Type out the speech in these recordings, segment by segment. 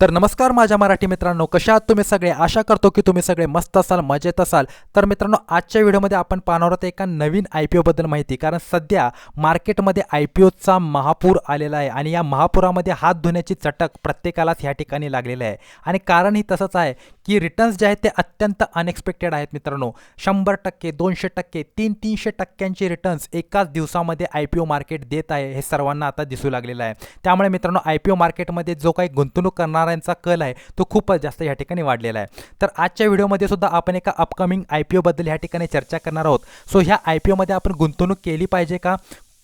तर नमस्कार माझ्या मराठी मित्रांनो कशा आहात तुम्ही सगळे? आशा करतो की तुम्ही सगळे मस्त असाल मजेत असाल. तर मित्रांनो आजच्या व्हिडिओमध्ये आपण पाहणार आहोत एका नवीन आय पी ओबद्दल माहिती. कारण सध्या मार्केटमध्ये आय पी ओचा महापूर आलेला आहे आणि या महापुरामध्ये हात धुण्याची चटक प्रत्येकालाच ह्या ठिकाणी लागलेली आहे. आणि कारणही तसंच आहे की रिटर्न्स जे आहेत ते अत्यंत अनएक्सपेक्टेड आहेत मित्रांनो. शंभर टक्के दोनशे टक्के तीन तीनशे टक्क्यांचे रिटर्न्स एकाच दिवसामध्ये आय पी ओ मार्केट देत आहे हे सर्वांना आता दिसू लागलेलं आहे. त्यामुळे मित्रांनो आय पी ओ मार्केटमध्ये जो काही गुंतवणूक करणार करणाऱ्यांचा कल आहे तो खूपच जास्त या ठिकाणी वाढलेला आहे. तर आजच्या व्हिडिओमध्ये सुद्धा आपण एका अपकमिंग आय पी ओबद्दल ह्या ठिकाणी चर्चा करणार आहोत. सो ह्या आय पी ओमध्ये आपण गुंतवणूक केली पाहिजे का?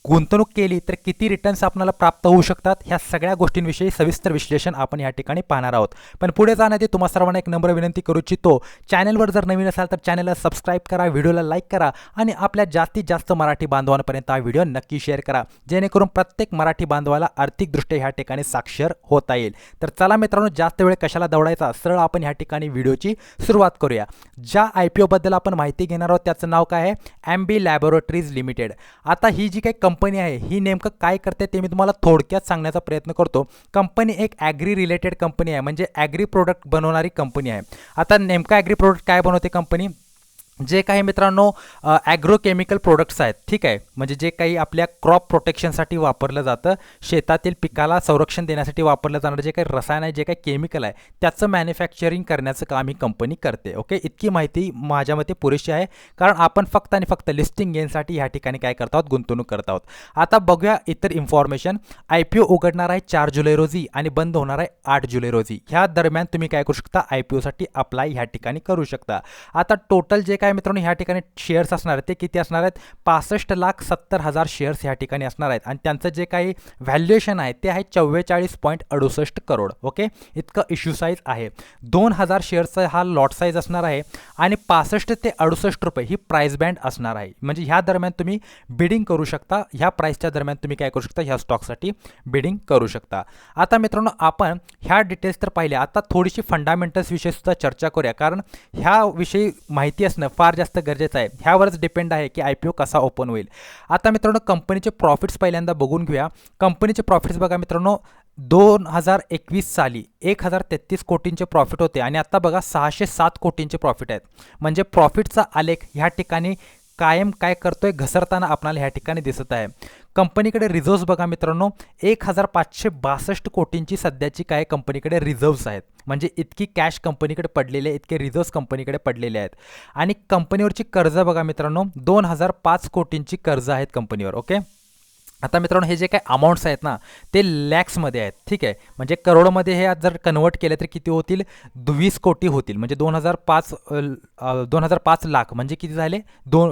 गुंतवणूक केली तर किती रिटर्न्स आपल्याला प्राप्त होऊ शकतात? ह्या सगळ्या गोष्टींविषयी सविस्तर विश्लेषण आपण या ठिकाणी पाहणार आहोत. पण पुढे जाण्याआधी तुम्हा सर्वांना एक नंबर विनंती करू इच्छितो चॅनलवर जर नवीन असाल तर चॅनलला सबस्क्राईब करा व्हिडिओला लाईक करा आणि आपल्या जास्तीत जास्त मराठी बांधवांपर्यंत हा व्हिडिओ नक्की शेअर करा. जेणेकरून प्रत्येक मराठी बांधवाला आर्थिकदृष्ट्या ह्या ठिकाणी साक्षर होता येईल. तर चला मित्रांनो जास्त वेळ कशाला दौडायचा सरळ आपण ह्या ठिकाणी व्हिडिओची सुरुवात करूया. ज्या आय पी ओबद्दल आपण माहिती घेणार आहोत त्याचं नाव काय आहे? एम बी लॅबोरेटरीज लिमिटेड आता ही जी काही कंपनी आहे ही नेमकं काय करते ते मी तुम्हाला थोडक्यात सांगण्याचा प्रयत्न करतो. कंपनी एक ॲग्री रिलेटेड कंपनी आहे म्हणजे ॲग्री प्रोडक्ट बनवणारी कंपनी आहे. आता नेमकं ॲग्री प्रोडक्ट काय बनवते कंपनी जे काही मित्रांनो ॲग्रोकेमिकल प्रोडक्ट्स आहेत ठीक आहे? म्हणजे जे काही आपल्या क्रॉप प्रोटेक्शनसाठी वापरलं जातं शेतातील पिकाला संरक्षण देण्यासाठी वापरलं जाणारं जे काही रसायन आहे जे काही केमिकल आहे त्याचं मॅन्युफॅक्चरिंग करण्याचं काम ही कंपनी करते ओके इतकी माहिती माझ्या मते पुरेशी आहे कारण आपण फक्त आणि फक्त लिस्टिंग गेनसाठी ह्या ठिकाणी काय करत आहोत? गुंतवणूक करत आहोत. आता बघूया इतर इन्फॉर्मेशन आय पी ओ उघडणार आहे चार जुलै रोजी आणि बंद होणार आहे आठ जुलै रोजी. ह्या दरम्यान तुम्ही काय करू शकता? आय पी ओसाठी अप्लाय ह्या ठिकाणी करू शकता. आता टोटल जे काय मित्रांनो ह्या ठिकाणी शेअर्स असणार आहेत. ते किती असणार आहेत? पासष्ट लाख सत्तर हजार शेअर्स ह्या ठिकाणी असणार आहेत. आणि त्यांचं जे काही व्हॅल्युएशन आहे ते आहे चव्वेचाळीस पॉईंट अडुसष्ट करोड. ओके इतकं इश्यू साईज आहे. दोन हजार शेअर्सचा हा लॉट साईज असणार आहे. आणि पासष्ट ते अडुसष्ट रुपये ही प्राईस बँड असणार आहे. म्हणजे ह्या दरम्यान तुम्ही बिडिंग करू शकता. ह्या प्राईसच्या दरम्यान तुम्ही काय करू शकता? ह्या स्टॉकसाठी बिडिंग करू शकता. आता मित्रांनो आपण ह्या डिटेल्स तर पाहिल्या. आता थोडीशी फंडामेंटल्स विषयी सुद्धा चर्चा करूया. कारण ह्याविषयी माहिती असणं फार जास्त गरजेचं आहे. ह्यावरच डिपेंड आहे की आय पी ओ कसा ओपन होईल. आता मित्रांनो कंपनीचे प्रॉफिट्स पहिल्यांदा बघून घेऊया. कंपनीचे प्रॉफिट्स बघा मित्रांनो दोन हजार एकवीस साली एक हजार तेहतीस कोटींचे प्रॉफिट होते आणि आता बघा सहाशे सात कोटींचे प्रॉफिट आहेत. म्हणजे प्रॉफिटचा आलेख ह्या ठिकाणी कायम काय करतोय घसरताना आपणाला ह्या ठिकाणी दिसत आहे. कंपनीकडे रिझर्व्स बघा मित्रांनो एक हजार पाचशे बासष्ट कोटींची सध्याची काय कंपनीकडे रिझर्व्स आहेत. म्हणजे इतकी कॅश कंपनीकडे पडलेले आहे इतके रिझर्व्स कंपनीकडे पडलेले आहेत. आणि कंपनीवरची कर्ज बघा मित्रांनो दोन हजार पाच कोटींची कर्ज आहेत कंपनीवर ओके आता मित्रांनो हे जे काही अमाऊंट्स आहेत ना ते लॅक्समध्ये आहेत ठीक आहे? म्हणजे करोडमध्ये हे जर कन्वर्ट केले तर किती होतील? वीस कोटी होतील. म्हणजे दोन हजार पाच दोन हजार पाच लाख म्हणजे किती झाले? दोन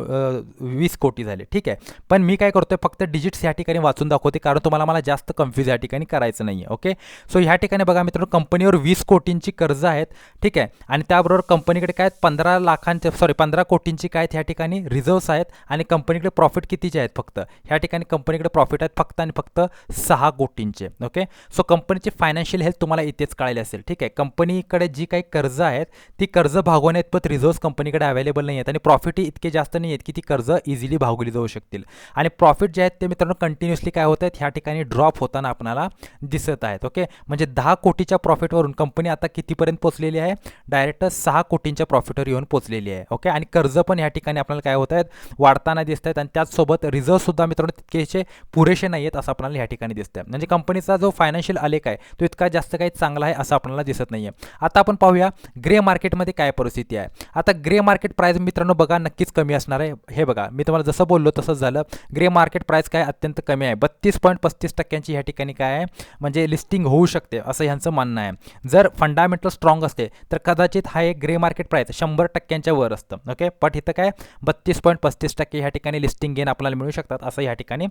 वीस कोटी झाले ठीक आहे? पण मी काय करतोय फक्त डिजिट्स या ठिकाणी वाचून दाखवते कारण तुम्हाला मला जास्त कन्फ्यूज या ठिकाणी करायचं नाही आहे ओके सो ह्या ठिकाणी बघा मित्रांनो कंपनीवर वीस कोटींची कर्ज आहेत ठीक आहे? आणि त्याबरोबर कंपनीकडे काय पंधरा लाखांचे सॉरी पंधरा कोटींची काय ह्या ठिकाणी? रिझर्व्स आहेत आणि कंपनीकडे प्रॉफिट कितीचे आहेत फक्त? ह्या ठिकाणी कंपनीकडे प्रॉफिट आहेत फक्त आणि फक्त सहा कोटींचे ओके सो कंपनीची फायनान्शियल हेल्थ तुम्हाला इथेच कळायला असेल ठीक आहे? कंपनीकडे जी काही कर्ज आहेत ती कर्ज भागवण्यात रिझर्व्स कंपनीकडे अवेलेबल नाही आहेत आणि प्रॉफिटही इतके जास्त नाही आहेत की ती कर्ज इझिली भागवली जाऊ शकतील. आणि प्रॉफिट जे आहेत ते मित्रांनो कंटिन्युअसली काय होत आहेत? ह्या ठिकाणी ड्रॉप होताना आपल्याला दिसत आहेत ओके म्हणजे दहा कोटीच्या प्रॉफिटवरून कंपनी आता कितीपर्यंत पोचलेली आहे? डायरेक्ट सहा कोटींच्या प्रॉफिटवर येऊन पोचलेली आहे ओके आणि कर्ज पण ह्या ठिकाणी आपल्याला काय होत आहेत? वाढताना दिसत आहेत आणि त्याचसोबत रिझर्व्हसुद्धा मित्रांनो तितकेचे पुरेसे नाही आहेत असं आपल्याला ह्या ठिकाणी दिसतं म्हणजे कंपनीचा जो फायनान्शियल आलेख आहे तो इतका जास्त काही चांगला आहे असं आपल्याला दिसत नाही आहे आता आपण पाहूया ग्रे मार्केटमध्ये काय परिस्थिती आहे. आता ग्रे मार्केट प्राईस मित्रांनो बघा नक्कीच कमी असणार आहे. हे बघा मी तुम्हाला जसं बोललो तसंच झालं. ग्रे मार्केट प्राईस काय अत्यंत कमी आहे. बत्तीस पॉईंट पस्तीस टक्क्यांची ह्या ठिकाणी काय आहे? म्हणजे लिस्टिंग होऊ शकते असं ह्यांचं म्हणणं आहे. जर फंडामेंटल स्ट्रॉंग असते तर कदाचित हा एक ग्रे मार्केट प्राईस शंभर टक्क्यांच्या वर असतं. ओके बट इथं काय? बत्तीस पॉईंट पस्तीस टक्के ह्या ठिकाणी लिस्टिंग गेन आपल्याला मिळू शकतात असं ह्या ठिकाणी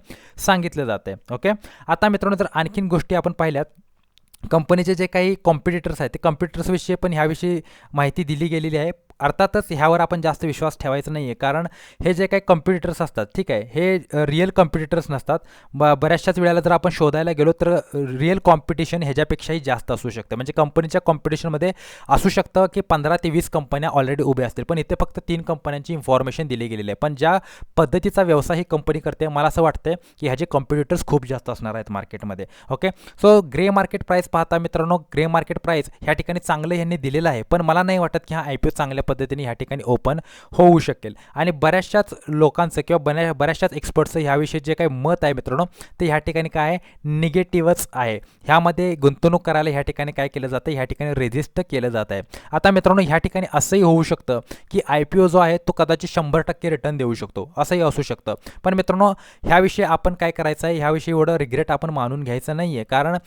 सांगितलं जाते ओके? आता मित्रांनो जर आणखीन गोष्टी आपण पाहिल्यात कंपनीचे जे काही कॉम्पिटिटर्स आहेत ते कॉम्पिटर्सविषयी पण ह्याविषयी माहिती दिली गेलेली आहे. अर्थातच ह्यावर आपण जास्त विश्वास ठेवायचा नाही आहे कारण हे जे काही कॉम्पिटिटर्स असतात ठीक आहे हे रिअल कॉम्पिटिटर्स नसतात. ब बऱ्याचशाच वेळेला जर आपण शोधायला गेलो तर रिअल कॉम्पिटिशन ह्याच्यापेक्षाही जास्त असू शकतं. म्हणजे कंपनीच्या कॉम्पिटिशनमध्ये असू शकतं की पंधरा ते वीस कंपन्या ऑलरेडी उभ्या असतील. पण इथे फक्त तीन कंपन्यांची इन्फॉर्मेशन दिली गेलेली आहे. पण ज्या पद्धतीचा व्यवसाय ही कंपनी करते मला असं वाटतं की ह्याचे कॉम्पिटिटर्स खूप जास्त असणार आहेत मार्केटमध्ये okay so grey market price पाहता मित्रांनो ग्रे मार्केट प्राईस ह्या ठिकाणी चांगलं यांनी दिलेलं आहे. पण मला नाही वाटत की हा आय पी ओ चांगल्या पद्धतीने ह्या ठिकाणी ओपन होऊ शकेल. आणि बऱ्याचशाच लोकांचं किंवा बऱ्या बऱ्याचशाच एक्सपर्टचं ह्याविषयी जे काही मत आहे मित्रांनो ते ह्या ठिकाणी काय आहे? निगेटिव्हच आहे. ह्यामध्ये गुंतवणूक करायला ह्या ठिकाणी काय केलं जातं ह्या ठिकाणी रेजिस्ट केलं जात आहे आता मित्रांनो ह्या ठिकाणी असंही होऊ शकतं की आय पी ओ जो आहे तो कदाचित शंभर टक्के रिटर्न देऊ शकतो. असंही असू शकतं. पण मित्रांनो ह्याविषयी आपण काय करायचं आहे? ह्याविषयी एवढं रिग्रेट आपण मानून घ्यायचं नाही आहे कारण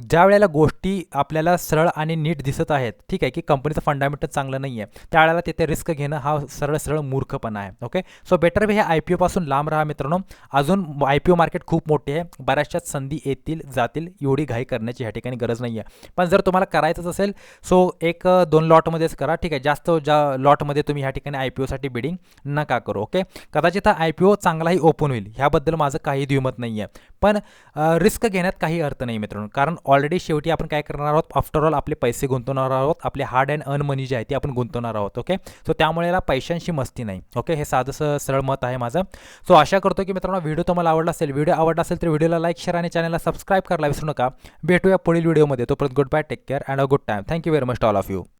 ज्या वेळेला गोष्टी आपल्याला सरळ आणि नीट दिसत आहेत ठीक आहे की कंपनीचं फंडामेंटल चांगलं नाही आहे टाळायला तिथे रिस्क घेणं हा सरळ सरळ मूर्खपणा आहे ओके सो बेटर वे हे आय पी ओपासून लांब राहा मित्रांनो. अजून आय पी ओ मार्केट खूप मोठी आहे. बऱ्याचशाच संधी येतील जातील एवढी घाई करण्याची ह्या ठिकाणी गरज नाही आहे पण जर तुम्हाला करायचंच असेल सो एक दोन लॉटमध्येच करा ठीक आहे? जास्त ज्या लॉटमध्ये तुम्ही ह्या ठिकाणी आय पी ओसाठी बिडिंग नका करू ओके कदाचित हा आय पी ओ चांगलाही ओपन होईल. ह्याबद्दल माझं काही द्विमत नाही आहे पण रिस्क घेण्यात काही अर्थ नाही मित्रांनो. कारण ऑलरेडी शेवटी आपण काय करणार आहोत? आफ्टर ऑल आपले पैसे गुंतवणार आहोत. आपले हार्ड अँड अर्न मनी जे आहे ते आपण गुंतवणार आहोत. आहोत ओके सो त्यामुळे याला पैशांशी मस्ती नाही ओके हे साधंसं सरळ मत आहे माझं. सो आशा करतो की मित्रांनो व्हिडिओ तुम्हाला आवडला असेल व्हिडिओ आवडला असेल तर व्हिडिओला लाईक शेअर आणि चॅनलला सबस्क्राईब करायला विसरू नका. भेटूया पुढील व्हिडिओमध्ये तोपर्यंत good bye take care and a good time thank you very much all of you